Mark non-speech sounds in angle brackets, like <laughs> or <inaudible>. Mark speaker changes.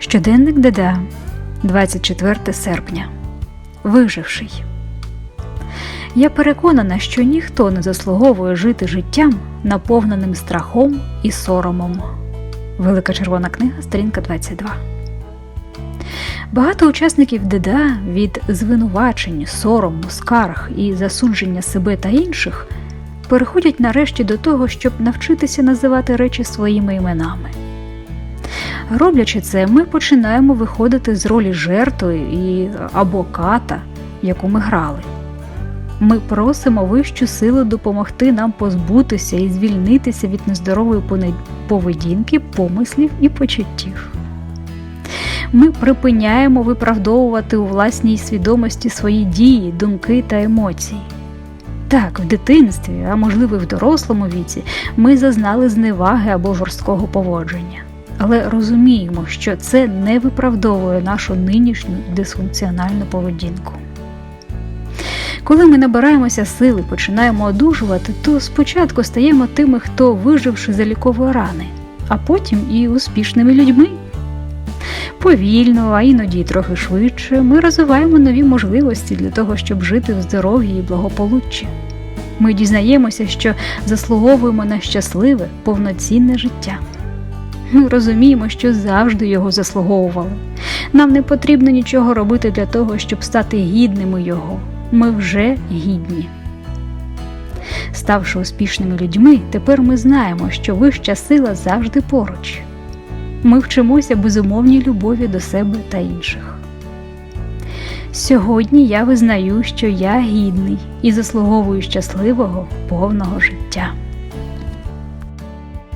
Speaker 1: Щоденник ДДА, 24 серпня. Виживший. Я переконана, що ніхто не заслуговує жити життям, наповненим страхом і соромом. Велика червона книга, сторінка 22. Багато учасників ДДА від звинувачень, сорому, скарг і засудження себе та інших переходять нарешті до того, щоб навчитися називати речі своїми іменами. Роблячи це, ми починаємо виходити з ролі жертви і або ката, яку ми грали. Ми просимо вищу силу допомогти нам позбутися і звільнитися від нездорової поведінки, помислів і почуттів. Ми припиняємо виправдовувати у власній свідомості свої дії, думки та емоції. Так, в дитинстві, а можливо, і в дорослому віці, ми зазнали зневаги або жорсткого поводження. Але розуміємо, що це не виправдовує нашу нинішню дисфункціональну поведінку. Коли ми набираємося сили, починаємо одужувати, то спочатку стаємо тими, хто виживши заліковує рани, а потім і успішними людьми. Повільно, а іноді трохи швидше, ми розвиваємо нові можливості для того, щоб жити в здоров'ї і благополуччі. Ми дізнаємося, що заслуговуємо на щасливе, повноцінне життя. <laughs> Розуміємо, що завжди його заслуговували. Нам не потрібно нічого робити для того, щоб стати гідними його. Ми вже гідні. Ставши успішними людьми, тепер ми знаємо, що вища сила завжди поруч. Ми вчимося безумовній любові до себе та інших. Сьогодні я визнаю, що я гідний і заслуговую щасливого повного життя.